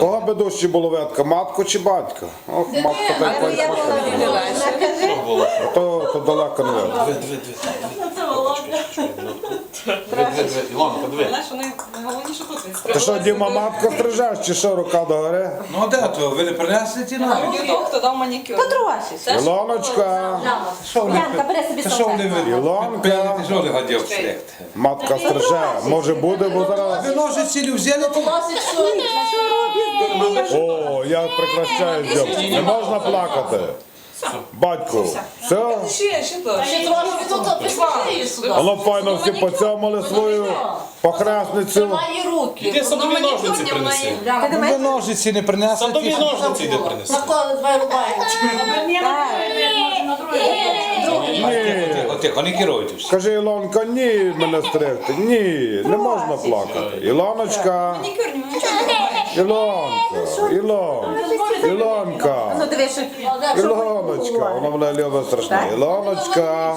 Кого би дощі було ветка, матку чи батька? Ох, матка так то, то далеко не видно. Ілонка, диви. Знаєш, вони найголовніше тут що, Діма, матку стрижеш чи що, рука догори? Ну де то? Ви не принесли ті ноги? Дідок, хто дав манікюр. Потрохи. Ілоночка, Що Янка, бери собі Та що вони салфетку. ви? Ілонка. Ти що не гадів шлехти? матка стриже. Може буде, бо зараз. Ви ножиці взяли? то- О, я прекращаю зйомку. Не можна плакати. Батько, все? Ще, ще то. Воно файно всі поцьомали свою похресницю. Мої руки. Іди садові ножниці принеси. Ну, Ви ножиці не принесли? Садові ті- ножниці йди принеси. Навколо два. Ні. Тихо, тихо, не керуйтесь. Скажи, Ілонка, ні, мене стригти. Ні, не можна плакати. Ілоночка. Ілонка, Ілонка, Ілонка. Ну дивись, Ілоночка, вона мене любить страшно. Ілоночка,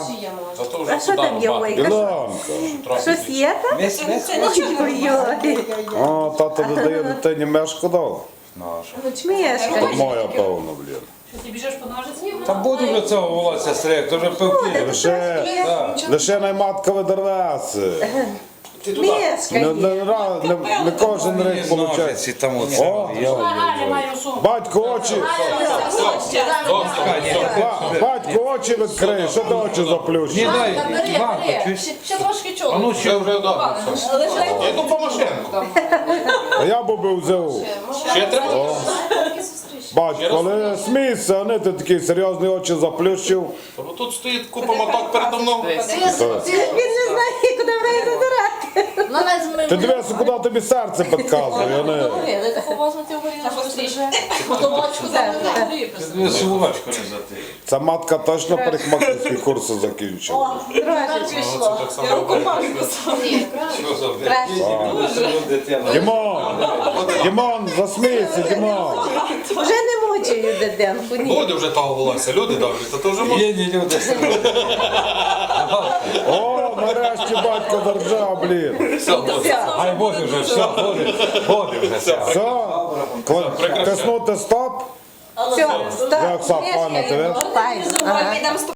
а що там є ой? Ілонка. Щось є там? Весь, весь. Ой-ой. О, тато додає дитині мешку дав. Мішка. Моя певно, блін. Та буду вже цього волосся стриг, то вже певки. Лише, лише найматка Мішка Не, є. не, ра- не, не кожен рік виходить. Ножиці там оце. О, батько, очі, ба- батько, очі відкрий, що ти очі Ні, заплющиш? дай, Іванка, ти- Ще- Ще трошки А чого. ну Ще вже добре. Я йду по машинку. А я би був взяв. Ще треба? Батько, але смійся, а не ти такий серйозний очі заплющив. Тут стоїть купа моток передо мною. Він не знає, куди врає задирати. Ти дивися, куди тобі серце підказує, а не. Ти не зати. Ця матка точно парикмахерські курси закінчила. Я руку мажу. Що за дитина? Дімон, Дімон, засмійся, Дімон. Вже не мучаю дитинку, ні. Буде вже того волосся, люди добрі, то то вже може. Є, люди. О, нарешті батько заржав, блін. Ай, вже, все, буде. Буде вже, все. Все, Кла- тиснути стоп. Все, стоп. Як сам пане. Ага.